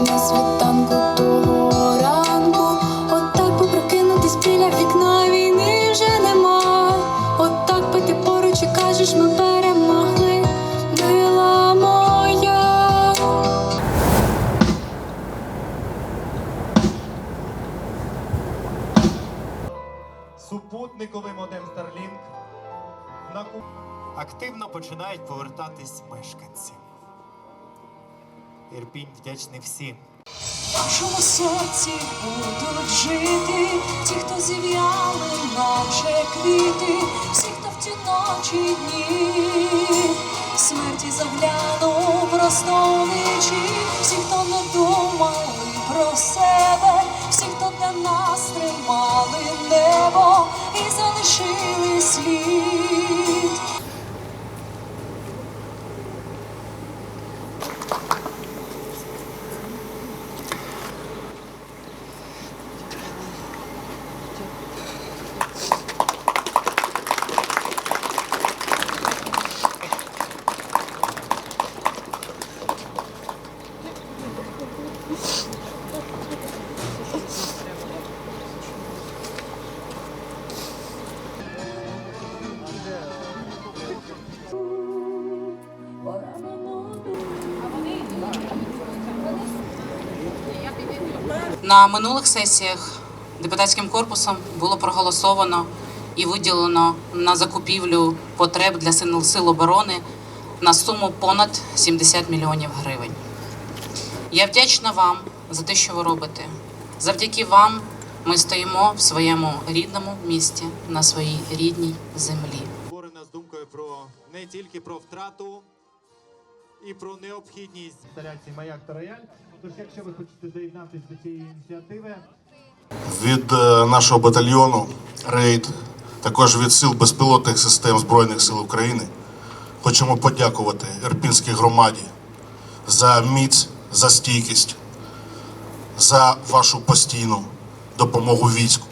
на світанку того ранку. Отак би прокинутись біля вікна війни вже нема. Отак би ти поруч і кажеш, ми перемогли, мила моя. Супутниковий модем Starlink на Активно починають повертатись мешканці. Ірпінь вдячний всім. В вашому серці будуть жити ті, хто зів'яли, наче квіти, всі, хто в ті ночі дні, смерті заглянув просто вічі, всі, хто не думали про себе, всі, хто для нас тримали небо і залишили На минулих сесіях депутатським корпусом було проголосовано і виділено на закупівлю потреб для сил оборони на суму понад 70 мільйонів гривень. Я вдячна вам за те, що ви робите. Завдяки вам ми стоїмо в своєму рідному місті на своїй рідній землі. Створена з думкою про не тільки про втрату і про необхідність інсталяції Маяк та Рояль. Тож, якщо ви хочете доєднатися до цієї ініціативи, від е, нашого батальйону Рейд, також від сил безпілотних систем Збройних сил України. Хочемо подякувати Ірпінській громаді за міць, за стійкість, за вашу постійну допомогу війську.